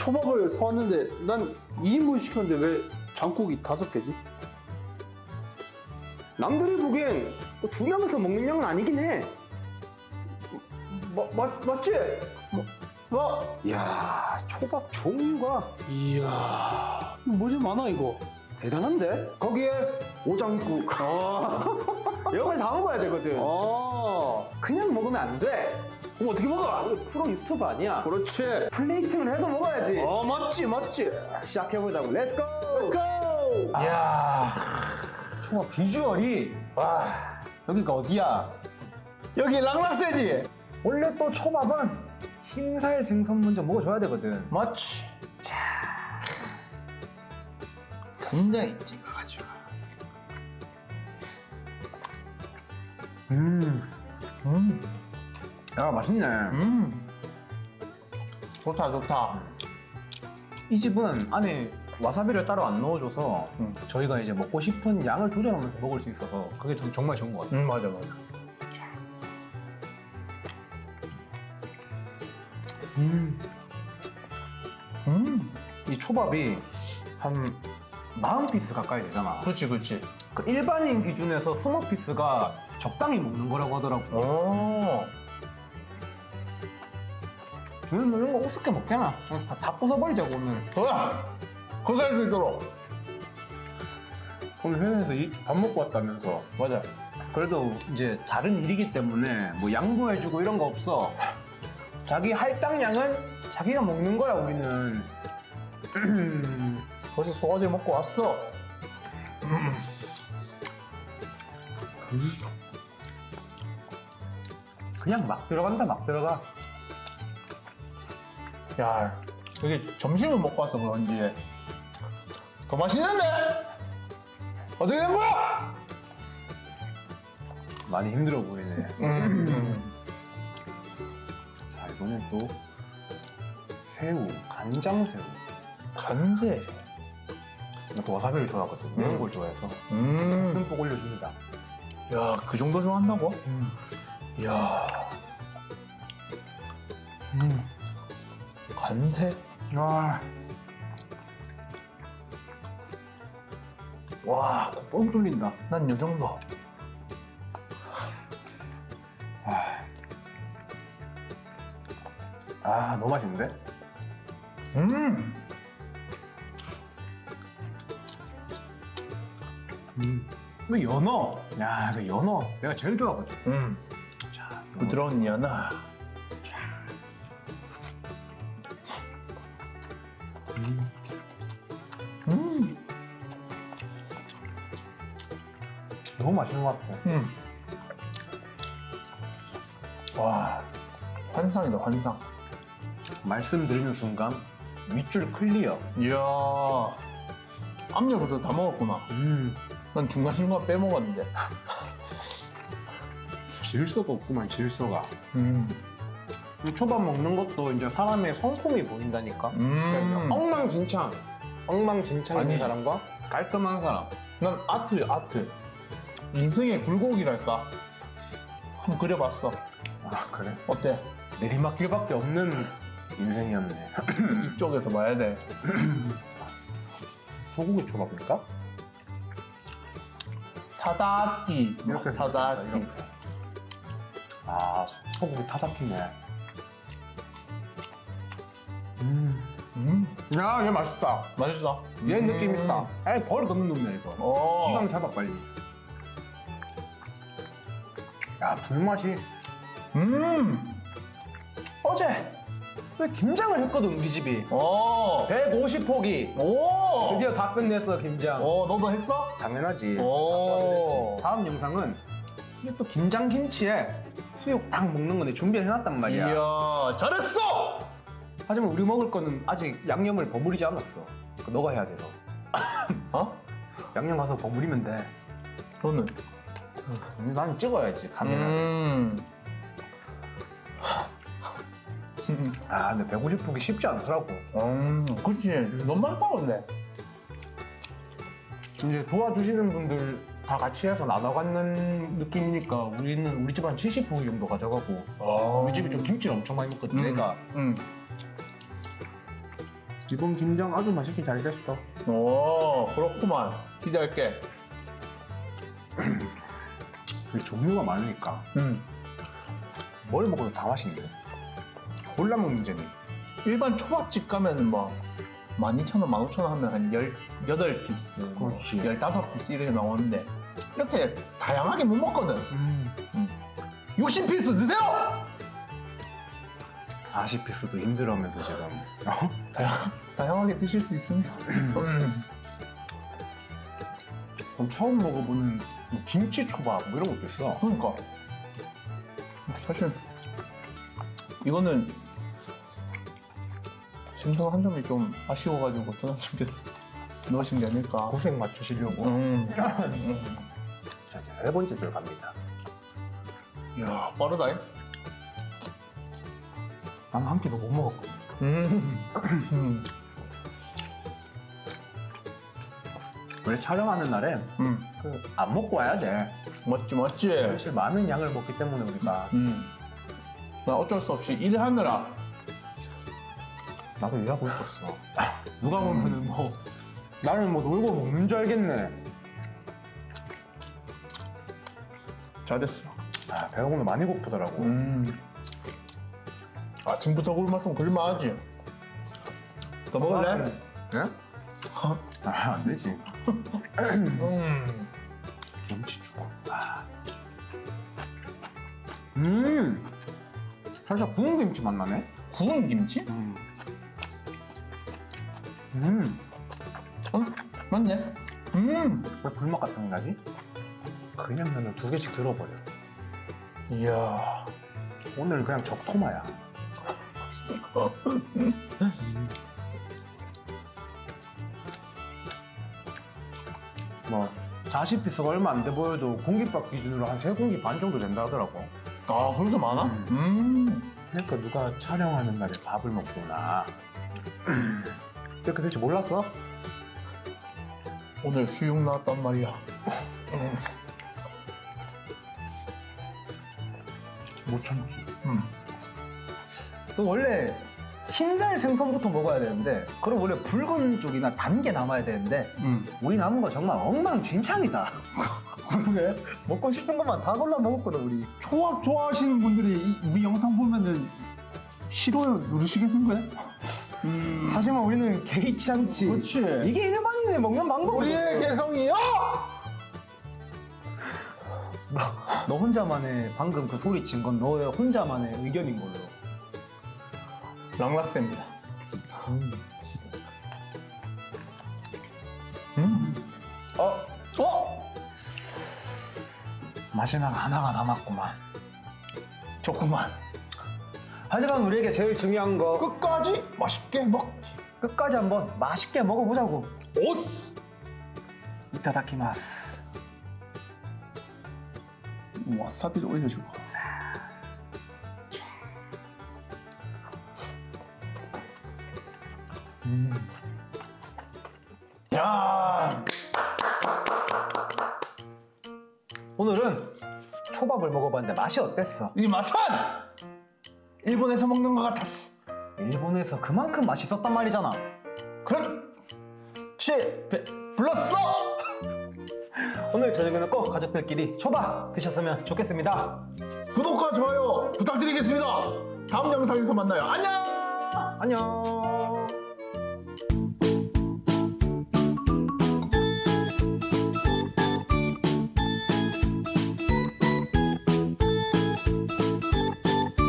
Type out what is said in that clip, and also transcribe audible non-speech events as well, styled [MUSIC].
초밥을 사왔는데 난 2인분 시켰는데 왜 장국이 다섯 개지? 남들이 보기엔 뭐두 명에서 먹는 양은 아니긴 해. 마, 맞, 맞지? 와! 이야, 초밥 종류가 이야, 뭐지 많아 이거. 대단한데? 거기에 오장국. 아, [LAUGHS] 이걸 다 먹어야 되거든. 아, 그냥 먹으면 안 돼. 그럼 어떻게 먹어? 우리 프로 유튜버 아니야. 그렇지. 플레이팅을 해서 먹어야지. 어, 맞지, 맞지. 시작해보자고. 렛츠고! Let's go. 이야, 정말 비주얼이 와 여기가 어디야? 여기 랑락세지. 원래 또 초밥은 흰살 생선 먼저 먹어줘야 되거든. 맞지. 간장에 찍어가지고. 음, 음, 야, 맛있네. 음. 좋다, 좋다. 이 집은 안에 와사비를 따로 안 넣어줘서 음. 저희가 이제 먹고 싶은 양을 조절하면서 먹을 수 있어서 그게 좀 정말 좋은 것 같아요. 음, 맞아, 맞아. 음. 음, 이 초밥이 한 40피스 가까이 되잖아. 그렇지, 그렇지. 그 일반인 기준에서 20피스가 적당히 먹는 거라고 하더라고. 오. 저는 이런 거 우습게 먹잖아. 그냥 다, 다 부숴버리자고 오늘. 뭐야? 그렇게 할 수 있도록. 오늘 회사에서 밥 먹고 왔다면서. 맞아. 그래도 이제 다른 일이기 때문에 뭐 양보해주고 이런 거 없어. 자기 할당량은 자기가 먹는 거야 우리는. [CLEARS THROAT] 벌써 소화제 먹고 왔어. 그냥 막 들어간다 막 들어가. 야, 여기 점심을 먹고 와서 그런지 더 맛있는데? 어떻게 된 거야? 많이 힘들어 보이네. 음. 자 이번엔 또 새우, 간장 새우. 간세. 나또 와사비를 좋아하거든. 매운 걸 좋아해서 음. 듬뿍 올려줍니다. 야, 그 정도 좋아한다고? 야. 음. 간세? 와, 와, 뻥 뚫린다. 난 요 정도. 아, 너무 맛있는데? 음. 그 연어. 야, 그 연어. 내가 제일 좋아하거든. 음. 자, 연어. 부드러운 연어. 음. 너무 맛있는 것 같아. 음. 와, 환상이다, 환상. 말씀드리는 순간 윗줄 클리어. 이야, 앞니부터 다 먹었구나. 음, 난 중간중간 빼먹었는데. [LAUGHS] 질서가 없구만, 질서가. 음. 이 초밥 먹는 것도 이제 사람의 성품이 보인다니까. 음. 그러니까 엉망진창. 엉망진창인 아니지. 사람과 깔끔한 사람. 난 아트, 아트. 인생의 굴곡이랄까. 한번 그려봤어. 아, 그래? 어때? 내리막길밖에 없는 인생이었네. [CLEARS THROAT] 이쪽에서 봐야 돼. [CLEARS THROAT] 소고기 초밥입니까? 타다키. 이렇게 타다키. 생겼다, 이렇게. 아, 소고기 타다키네. 야, 얘 맛있다. 맛있어. 얘 음. 느낌 있다. 에이, 버릇 없는 놈이야, 이거. 어. 기강 잡아, 빨리. 야, 불맛이. 음. 어제, 왜 김장을 했거든, 우리 집이. 어. 150포기. 오. 드디어 다 끝냈어, 김장. 어, 너도 했어? 당연하지. 오. 다음 영상은 이게 또 김장 김치에 수육 딱 먹는 건데 준비해놨단 말이야. 이야, 잘했어! 하지만 우리 먹을 거는 아직 양념을 버무리지 않았어. 그 너가 해야 돼서. [LAUGHS] 어? 양념 가서 버무리면 돼. 너는? 음, 난 찍어야지, 카메라. 음. 아, 근데 150포기 쉽지 않더라고. 음, 그치. 너무 많다, 근데. 이제 도와주시는 분들 다 같이 해서 나눠 갖는 느낌이니까 우리는 우리 집 한 70포기 정도 가져가고 어. 우리 집이 좀 김치를 엄청 많이 먹거든. 음. 내가 음. 기본 김장 아주 맛있게 잘 됐어. 오 그렇구만 기대할게 [CLEARS THROAT] 그 종류가 많으니까 음 뭘 먹어도 다 맛있는데. 골라 먹는 재미. 일반 초밥집 가면은 뭐 12,000원, 15,000원 하면 한 18피스, 뭐 그렇지. 15피스 이렇게 나오는데 이렇게 다양하게 못 먹거든 음. 60피스 드세요! 40피스도 힘들어하면서 지금. 어? 다양, 다양하게 드실 수 있습니다 음. 그럼 처음 먹어보는 뭐 김치 초밥 뭐 이런 것도 있어. 그러니까 사실 이거는 생선 한 점이 좀 아쉬워가지고 전화님께서 넣으신 게 아닐까 고생 맞추시려고. 음. 음. 자, 이제 세 번째 줄 갑니다. 이야 빠르다 나 는한 끼도 못 먹었거든. 음. 음. 원래 촬영하는 날에 음. 그 안 먹고 와야 돼. 멋지 멋지 사실 많은 양을 먹기 때문에 우리가 음. 나 어쩔 수 없이 일하느라 나도 일하고 있었어. [LAUGHS] 누가 보면은 뭐 나는 뭐 놀고 먹는 줄 알겠네. 잘했어 아, 배가 오늘 많이 고프더라고. 음. 아침부터 굶었으면 그럴만하지 더 먹을래? 예? 아, 안 되지. [LAUGHS] 음. 김치죽. 아. 음. 살짝 구운 김치 맛 나네. 구운 김치? 음. 음. 응 맞네 음. 왜 불맛 같은 거 나지? 그냥 면을 두 개씩 들어버려. 이야 오늘 그냥 적토마야. 뭐 40피스가 얼마 안 돼 보여도 공깃밥 기준으로 한세 공기 반 정도 된다 하더라고. 아 그렇게 많아? 음. 음. 그러니까 누가 촬영하는 날에 밥을 먹구나. 근데 그 도대체 몰랐어? 오늘 수육 나왔단 말이야 음. 못 참지. 음. 또 원래 흰살 생선부터 먹어야 되는데 그럼 원래 붉은 쪽이나 단 게 남아야 되는데 음. 우리 남은 거 정말 엉망진창이다. [LAUGHS] 그러게 먹고 싶은 것만 다 골라 먹었거든 우리. 초밥 좋아하시는 분들이 이- 우리 영상 보면은 싫어요 누르시겠는 거야? 음. 하지만 우리는 개의치 않지. 그렇지. 이게 일반인이 먹는 방법이야. 우리의 개성이요. 너 혼자만의 방금 그 소리 친 건 너의 혼자만의 의견인 걸로. 랑락세입니다. 음. 어? 어? 마지막 하나가 남았구만. 조금만 하지만 우리에게 제일 중요한 거 끝까지 맛있게 먹. 끝까지 한번 맛있게 먹어보자고. 오스. 이타다키마스. 와사비를 올려주고. 야. 오늘은 초밥을 먹어봤는데 맛이 어땠어? 이 맛은 일본에서 먹는 것 같았어. 일본에서 그만큼 맛있었단 말이잖아. 그렇지. 배 불렀어. [LAUGHS] 오늘 저녁에는 꼭 가족들끼리 초밥 드셨으면 좋겠습니다. 구독과 좋아요 부탁드리겠습니다. 다음 영상에서 만나요. 안녕. 안녕.